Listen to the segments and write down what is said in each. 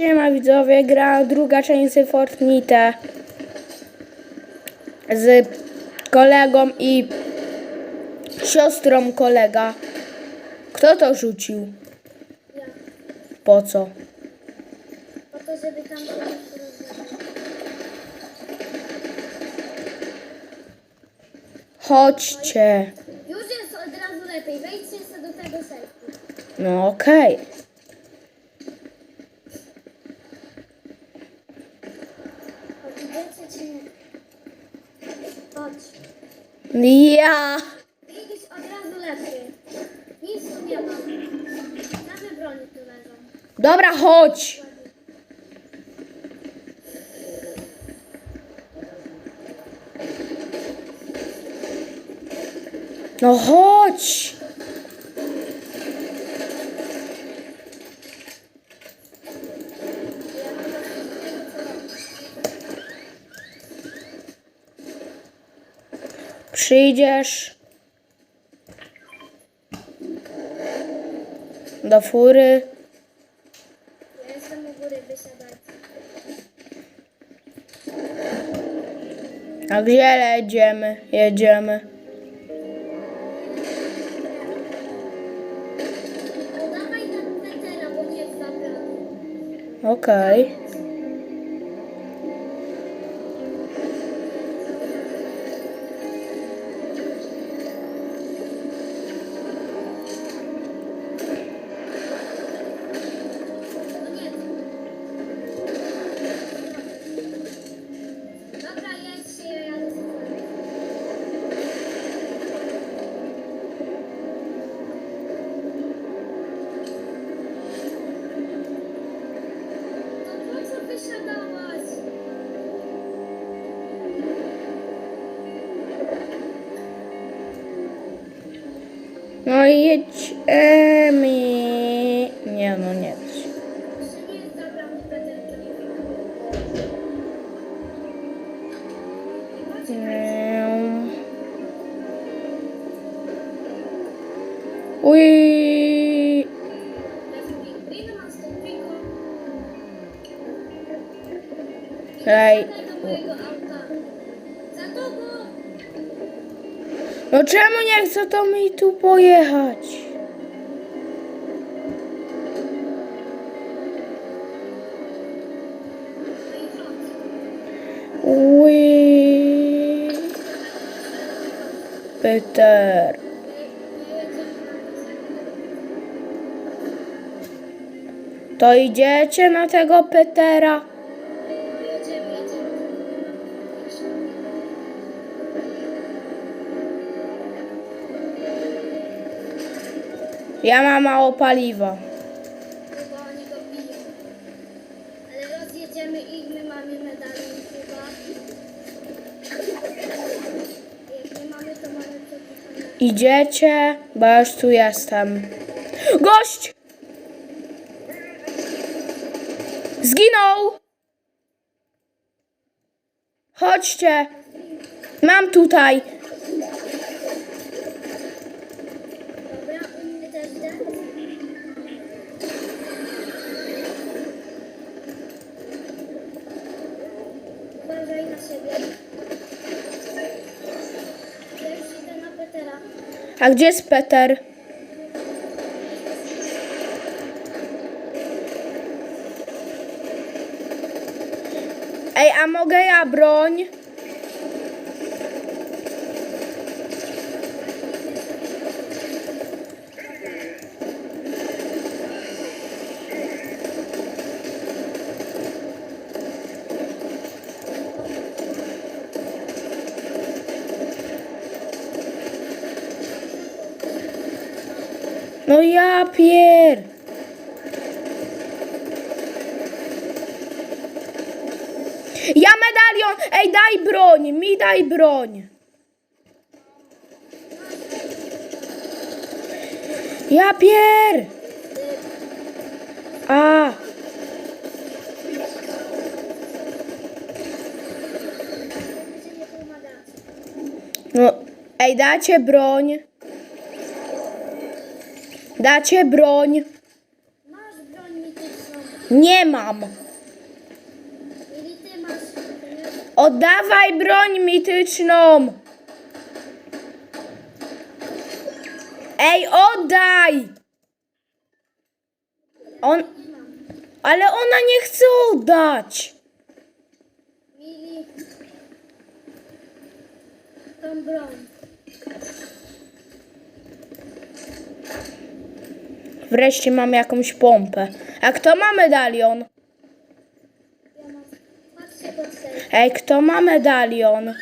Siema widzowie, gra druga część z Fortnite z kolegą i siostrą kolega. Kto to rzucił? Ja. Po co? Po to, żeby tam. Chodźcie. Już jest od razu lepiej. Wejdźcie sobie do tego sejfu. No okej. Chodź, idziecie czy nie? Chodź. Ja. Widzisz od razu lepiej. Nic tu nie ma. Same broni tu leżą. Dobra, chodź. No chodź. Przyjdziesz do fury. Ja jestem u góry, wysiadajcie. A gdzie jedziemy? Jedziemy. Zabrał. Okej. No No i jedziemy. Nie no, nie. Jeszcze nie No czemu nie chce to mi tu pojechać? I chodź. Uj. Peter. To idziecie na tego Petera? Ja mam mało paliwa. Chyba oni go biją. Ale rozjedziemy ich, my mamy medalion chyba. Jak nie mamy, to mamy. Idziecie, bo ja już tu jestem. Gość! Zginął! Chodźcie! Mam tutaj. A gdzie jest Peter? Ej, a mogę ja broń? No ja pier. Ja medalion! Ej, daj broń! Mi daj broń! Ja pier! A! No, ej, dacie broń. Dacie broń. Masz broń mityczną. Nie mam. Ty masz. Oddawaj broń mityczną. Ej, oddaj! On, ale ona nie chce oddać. Mili. Tą broń. Wreszcie mam jakąś pompę. A kto ma medalion? Ej, kto ma medalion?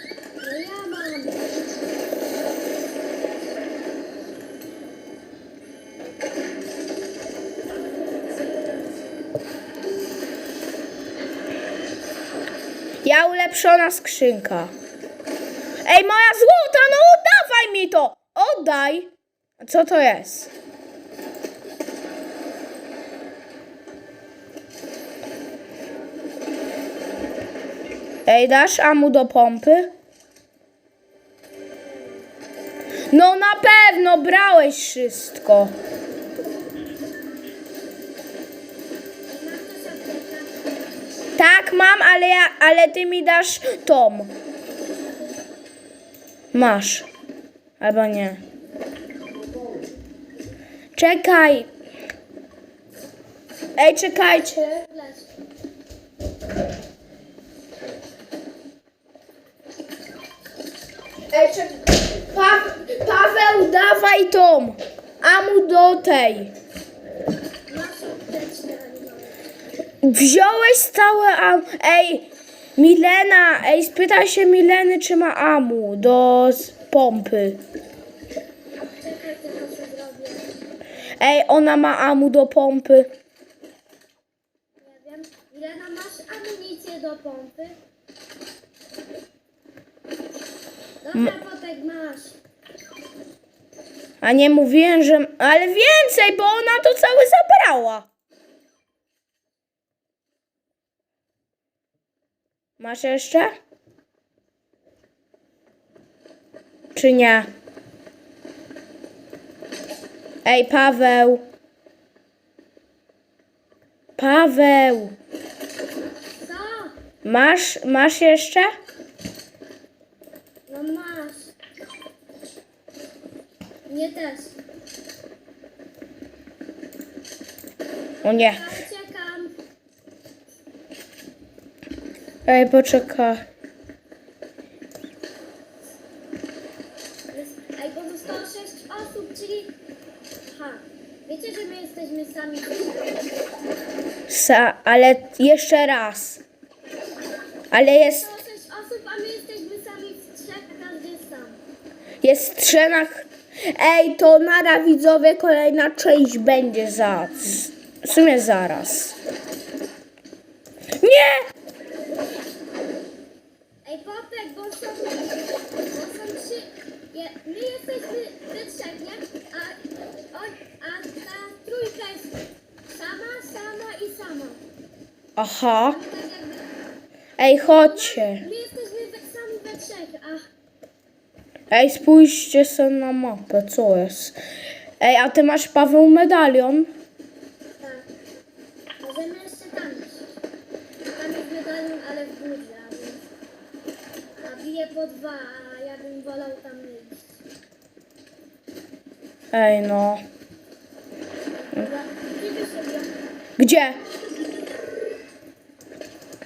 Ja ulepszona skrzynka. Ej, moja złota, no oddawaj mi to! Oddaj! Co to jest? Ej, dasz amu do pompy? No na pewno brałeś wszystko. Tak, mam, ale ja, ale ty mi dasz tom. Masz. Albo nie. Czekaj. Ej, czekajcie. Czekaj. Pa Paweł, dawaj tom. Amu do tej. Wziąłeś całe amu. Ej, Milena, ej, spytaj się Mileny, czy ma amu do pompy. Ej, ona ma amu do pompy. Nie wiem. Milena, masz amunicję do pompy? Potek masz. A nie mówiłem, że. Ale więcej, bo ona to całe zabrała. Masz jeszcze? Czy nie? Ej, Paweł. Paweł. Co? Masz, masz jeszcze? No masz. Nie też. O nie. Ja uciekam. Ej, poczekaj. Ej, pozostało sześć osób, czyli... Aha. Wiecie, że my jesteśmy sami Sa, ale jeszcze raz. Ale jest, sześć osób, a my jesteśmy sami w trzech, a każdy jest sam. jest trzech. Ej, to nara widzowie, kolejna część będzie za. W sumie zaraz. Nie! Ej, Popek, bo są, bo są trzy... Je, my jesteśmy we trzech, nie? A, o, a ta trójka jest sama, sama i sama. Aha. Tak jakby... Ej, chodźcie. My jesteśmy we, sami we trzech, a... Ej, spójrzcie sobie na mapę, co jest. Ej, a ty masz Paweł medalion? Tak. Możemy jeszcze tam iść. Tam jest medalion, ale w górze, a więc... A bije po dwa, a ja bym wolał tam iść. Ej, no. Sobie? Gdzie?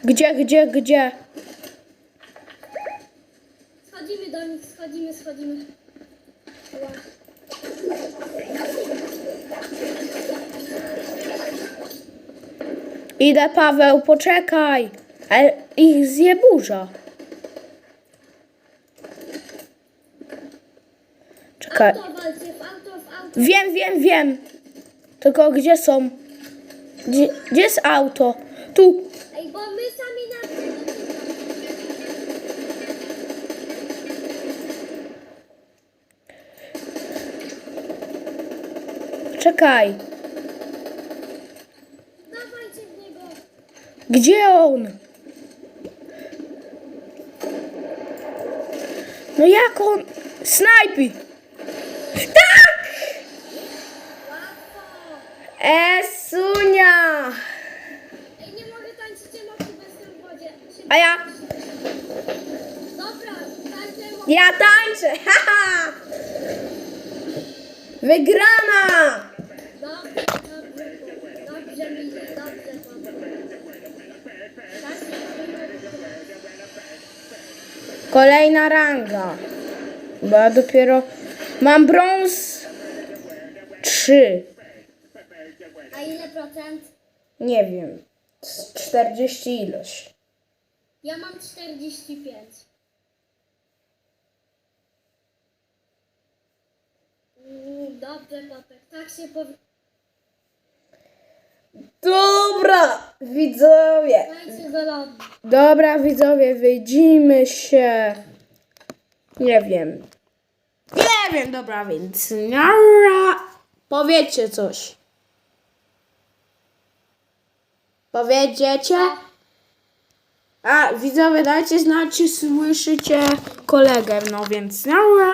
Gdzie, gdzie, gdzie? Do nich, schodzimy, schodzimy. Ła. Idę, Paweł, poczekaj. Ale ich zje burza. Czekaj. Auto walcie, w auto, w auto. Wiem, wiem, wiem. Tylko gdzie są? Gdzie, gdzie jest auto? Czekaj. Dawajcie w niego. Gdzie on? No jak on? Snajpi. Tak! Esunia. A ja? Dobra, tańczę Ja tańczę! Haha! Wygrana! Dobrze, dobrze, dobrze, Mili, dobrze, dobrze. Tańczę Kolejna ranga. Bo ja dopiero mam brąz 3. A ile procent? Nie wiem. z 40 ilość. Ja mam 45. Mm, Dobrze, Popek, tak się powie... Dobra, widzowie. Dobra, widzowie, wyjdziemy się. Nie wiem. Nie wiem, dobra, więc. Nara. Powiedzcie coś. Powiedziecie? A, widzowie, dajcie znać, czy słyszycie kolegę, no więc. Nara.